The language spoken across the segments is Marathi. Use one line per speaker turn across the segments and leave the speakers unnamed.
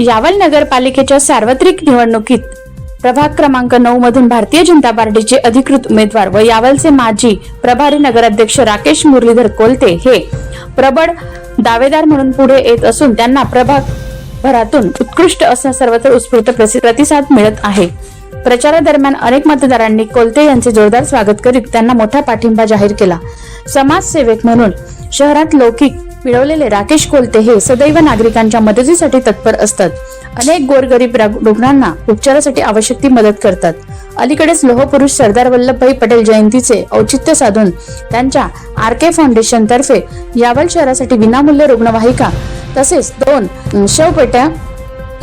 यावल नगरपालिकेच्या सार्वत्रिक निवडणुकीत प्रभाग क्रमांक नऊ मधून भारतीय जनता पार्टीचे अधिकृत उमेदवार व यावलचे माजी प्रभारी नगराध्यक्ष राकेश मुरलीधर कोलते हे प्रबळ दावेदार म्हणून पुढे येत असून त्यांना प्रभाग भरातून उत्कृष्ट असा सर्वत्र उत्स्फूर्त प्रतिसाद मिळत आहे. प्रचारादरम्यान अनेक मतदारांनी कोलते यांचे जोरदार स्वागत करीत त्यांना मोठा पाठिंबा जाहीर केला. समाजसेवक म्हणून शहरात लौकिक मिळवलेले राकेश कोलते हे सदैव नागरिकांच्या मदतीसाठी तत्पर असतात. अनेक गोरगरीब रुग्णांना उपचारासाठी आवश्यक ती मदत करतात. अलीकडेच लोहपुरुष सरदार वल्लभभाई पटेल जयंतीचे औचित्य साधून त्यांच्या आर के फाउंडेशन तर्फे यावल शहरासाठी विनामूल्य रुग्णवाहिका तसेच दोन शवपेट्या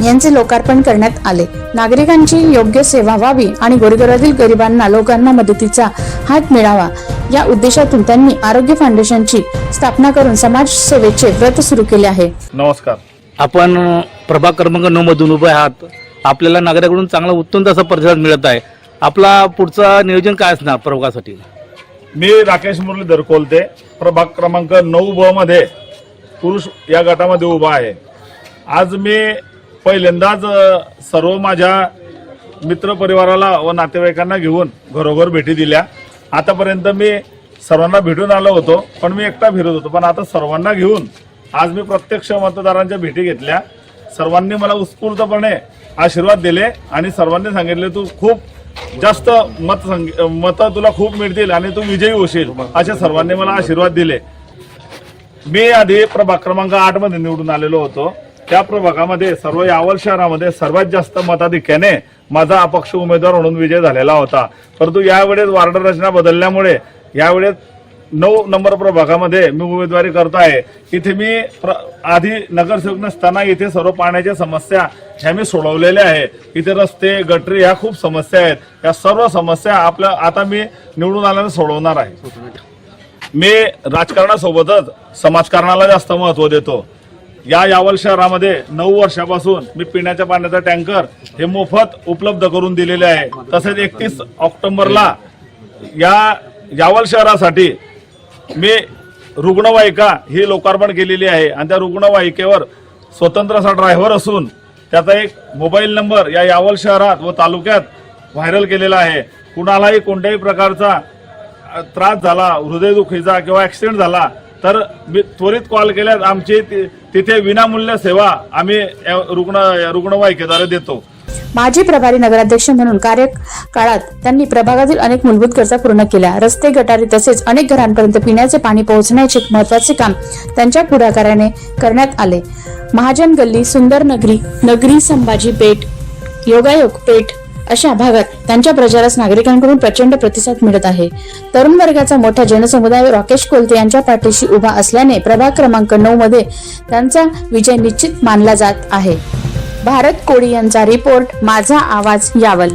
यांचे लोकार्पण करण्यात आले. नागरिकांची योग्य सेवा व्हावी आणि गोरगरीब गरिबांना लोकांना मदतीचा हात मिळावा. या उद्देशातून त्यांनी आरोग्य फाउंडेशनची स्थापना करून समाजसेवेचे व्रत सुरू केले आहे.
नमस्कार.
आपण प्रभाग क्रमांक नऊ मधून उभे आहात. आपल्याला नागरिकांकडून चांगला उत्तम असा प्रतिसाद मिळत आहे. आपला पुढचा नियोजन काय असणार प्रभागासाठी?
मी राकेश मुरलीधर कोलते प्रभाग क्रमांक नऊ ब मध्ये पुरुष या गटामध्ये उभा आहे. आज मी पहिल्यांदाच सर्व माझ्या मित्रपरिवाराला व नातेवाईकांना घेऊन घरोघर भेटी दिल्या. आतापर्यंत मी सर्वांना भेटून आलो होतो पण मी एकटा फिरत होतो. पण आता सर्वांना घेऊन आज मी प्रत्यक्ष मतदारांच्या भेटी घेतल्या. सर्वांनी मला उत्स्फूर्तपणे आशीर्वाद दिले आणि सर्वांनी सांगितले तू खूप जास्त मत मत तुला खूप मिळतील आणि तू विजयी होशील. असे सर्वांनी मला आशीर्वाद दिले. मी आधी प्रभाग क्रमांक आठमध्ये निवडून आलेलो होतो. त्या प्रभागामध्ये सर्व यावल शहरामध्ये सर्वात जास्त मताधिक्याने माझा अपक्ष उमेदवार म्हणून विजय झालेला होता. परंतु यावेळेस वार्ड रचना बदलल्यामुळे यावेळेस नऊ नंबर प्रभागामध्ये मी उमेदवारी करत आहे इथे मी आधी नगरसेवक नसताना इथे सर्व पाण्याच्या समस्या ह्या मी सोडवलेल्या आहे इथे रस्ते गटरी ह्या खूप समस्या आहेत. या सर्व समस्या आपल्या आता मी निवडून आल्याने सोडवणार आहे. मी राजकारणासोबतच समाजकारणाला जास्त महत्त्व देतो. या यावल शहरामध्ये नऊ वर्षापासून मी पिण्याच्या पाण्याचा टँकर हे मोफत उपलब्ध करून दिलेले आहे. तसेच एकतीस ऑक्टोबरला या यावल शहरासाठी मी रुग्णवाहिका ही लोकार्पण केलेली आहे. आणि त्या रुग्णवाहिकेवर स्वतंत्र असा ड्रायव्हर असून त्याचा एक मोबाईल नंबर या यावल शहरात व तालुक्यात व्हायरल केलेला आहे. कुणालाही कोणत्याही प्रकारचा त्रास झाला हृदयदुखीचा किंवा ॲक्सिडेंट झाला तर त्वरित कॉल केल्यास आमची तिथे विनामूल्य सेवा आम्ही रुग्ण रुग्णवाहिकेद्वारे देतो.
माजी प्रभारी नगराध्यक्ष म्हणून कार्यकाळात त्यांनी प्रभागातील अनेक मूलभूत गरजा पूर्ण केल्या. रस्ते गटारी तसेच अनेक घरांपर्यंत पिण्याचे पाणी पोहोचण्याचे महत्त्वाचे काम त्यांच्या पुढाकाराने करण्यात आले. महाजन गल्ली सुंदर नगरी नगरी संभाजी पेठ योगायोग पेठ अशा भागात त्यांच्या प्रचारास नागरिकांकडून प्रचंड प्रतिसाद मिळत आहे. तरुण वर्गाचा मोठा जनसमुदाय राकेश कोलते यांच्या पाठीशी उभा असल्याने प्रभाग क्रमांक नऊ मध्ये त्यांचा विजय निश्चित मानला जात आहे. भारत कोळी यांचा रिपोर्ट माझा आवाज यावल.